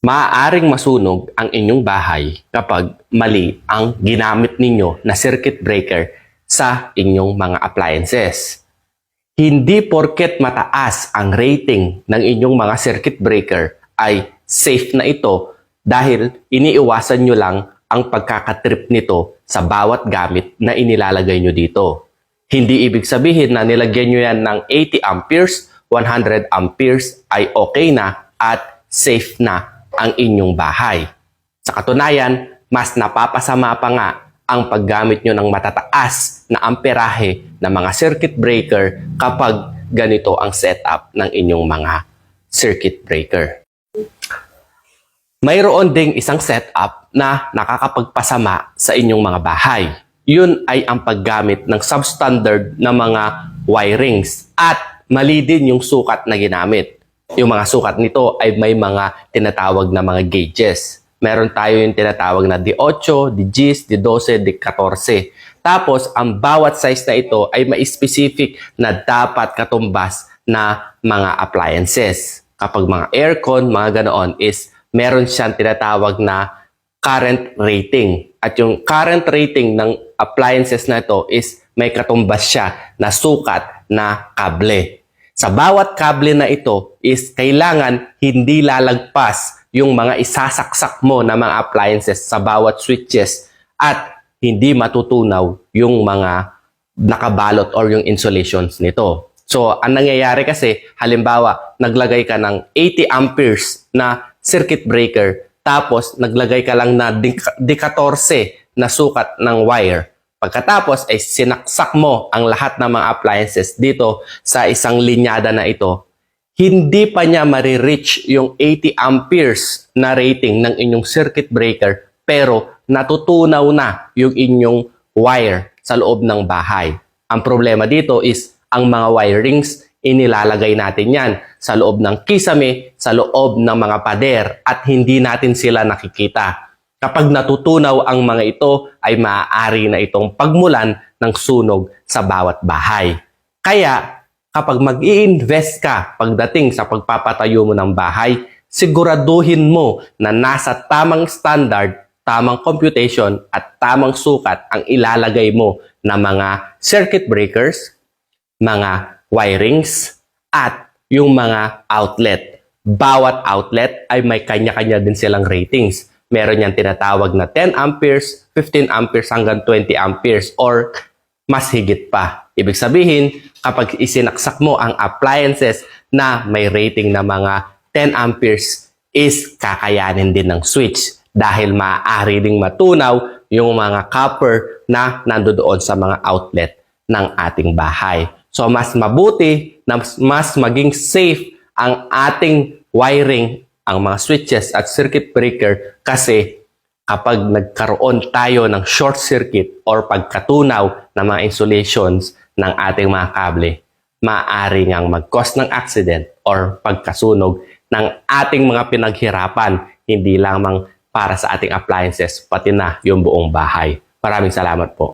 maaaring masunog ang inyong bahay kapag mali ang ginamit ninyo na circuit breaker sa inyong mga appliances. Hindi porket mataas ang rating ng inyong mga circuit breaker ay safe na ito dahil iniiwasan nyo lang ang pagkakatrip nito sa bawat gamit na inilalagay nyo dito. Hindi ibig sabihin na nilagyan nyo yan ng 80 amperes, 100 amperes ay okay na at safe na ang inyong bahay. Sa katunayan, mas napapasama pa nga ang paggamit nyo ng matataas na amperahe na mga circuit breaker kapag ganito ang setup ng inyong mga circuit breaker. Mayroon ding isang setup na nakakapagpasama sa inyong mga bahay. Yun ay ang paggamit ng substandard na mga wirings at mali din yung sukat na ginamit. Yung mga sukat nito ay may mga tinatawag na mga gauges. Meron tayo yung tinatawag na D8, D10, D12, D14. Tapos, ang bawat size na ito ay may specific na dapat katumbas na mga appliances. Kapag mga aircon, mga ganoon, is meron siyang tinatawag na current rating. At yung current rating ng appliances na ito is may katumbas siya na sukat na kable. Sa bawat kable na ito is kailangan hindi lalagpas yung mga isasaksak mo na mga appliances sa bawat switches at hindi matutunaw yung mga nakabalot or yung insulations nito. So, ang nangyayari kasi, halimbawa, naglagay ka ng 80 amperes na circuit breaker, tapos naglagay ka lang na D14 na sukat ng wire. Pagkatapos ay sinaksak mo ang lahat ng mga appliances dito sa isang linyada na ito, hindi pa niya marireach yung 80 amperes na rating ng inyong circuit breaker pero natutunaw na yung inyong wire sa loob ng bahay. Ang problema dito is ang mga wirings inilalagay natin yan sa loob ng kisame, sa loob ng mga pader at hindi natin sila nakikita. Kapag natutunaw ang mga ito ay maaari na itong pagmulan ng sunog sa bawat bahay. Kaya kapag mag invest ka pagdating sa pagpapatayo mo ng bahay, siguraduhin mo na nasa tamang standard, tamang computation at tamang sukat ang ilalagay mo na mga circuit breakers, mga wirings, at yung mga outlet. Bawat outlet ay may kanya-kanya din silang ratings. Meron niyang tinatawag na 10 amperes, 15 amperes hanggang 20 amperes or mas higit pa. Ibig sabihin, kapag isinaksak mo ang appliances na may rating na mga 10 amperes is kakayanin din ng switch dahil maaari ding matunaw yung mga copper na nandoon sa mga outlet ng ating bahay. So mas mabuti na mas maging safe ang ating wiring, ang mga switches at circuit breaker kasi kapag nagkaroon tayo ng short circuit or pagkatunaw ng mga insulations ng ating mga kable, maaari ngang mag-cause ng accident or pagkasunog ng ating mga pinaghirapan, hindi lamang para sa ating appliances, pati na yung buong bahay. Maraming salamat po.